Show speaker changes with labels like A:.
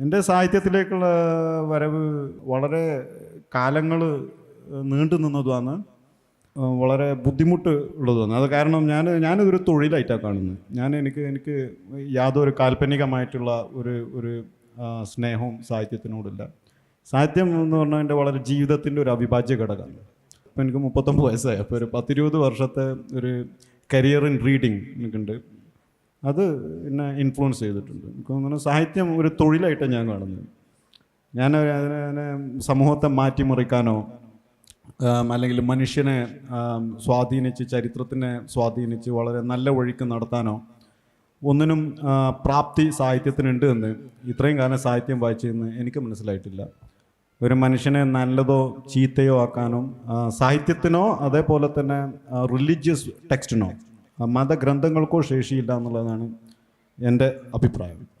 A: എന്റെ സാഹിത്യത്തിലേക്കുള്ള വരവ് വളരെ കാലങ്ങൾ നീണ്ടു നിന്നതുമാണ്. വളരെ ബുദ്ധിമുട്ട് ഉള്ളതുമാണ്. അത് കാരണം ഞാൻ ഞാനിതൊരു തൊഴിലായിട്ടാണ് കാണുന്നത്. ഞാൻ എനിക്ക് എനിക്ക് യാതൊരു കാൽപ്പനികമായിട്ടുള്ള ഒരു ഒരു സ്നേഹവും സാഹിത്യത്തിനോടില്ല. സാഹിത്യം എന്ന് പറഞ്ഞാൽ എന്റെ വളരെ ജീവിതത്തിന്റെ ഒരു അവിഭാജ്യ ഘടകമാണ്. അപ്പോൾ എനിക്ക് മുപ്പത്തൊമ്പത് വയസ്സായി. അപ്പോൾ ഒരു പത്തിരുപത് വർഷത്തെ ഒരു കരിയർ ഇൻ റീഡിങ് എനിക്കുണ്ട്. അത് എന്നെ ഇൻഫ്ലുവൻസ് ചെയ്തിട്ടുണ്ട്. എനിക്ക് തോന്നുന്നു സാഹിത്യം ഒരു തൊഴിലായിട്ട് ഞാൻ കാണുന്നത്. ഞാൻ അതിനെ സമൂഹത്തെ മാറ്റിമറിക്കാനോ അല്ലെങ്കിൽ മനുഷ്യനെ സ്വാധീനിച്ച് ചരിത്രത്തിനെ സ്വാധീനിച്ച് വളരെ നല്ല വഴിക്ക് നടത്താനോ ഒന്നിനും പ്രാപ്തി സാഹിത്യത്തിനുണ്ട് എന്ന് ഇത്രയും കാലം സാഹിത്യം വായിച്ചെന്ന് എനിക്ക് മനസ്സിലായിട്ടില്ല. ഒരു മനുഷ്യനെ നല്ലതോ ചീത്തയോ ആക്കാനോ സാഹിത്യത്തിനോ അതേപോലെ തന്നെ റിലീജിയസ് ടെക്സ്റ്റിനോ മതഗ്രന്ഥങ്ങൾക്കോ ശേഷിയില്ല എന്നുള്ളതാണ് എന്റെ അഭിപ്രായം.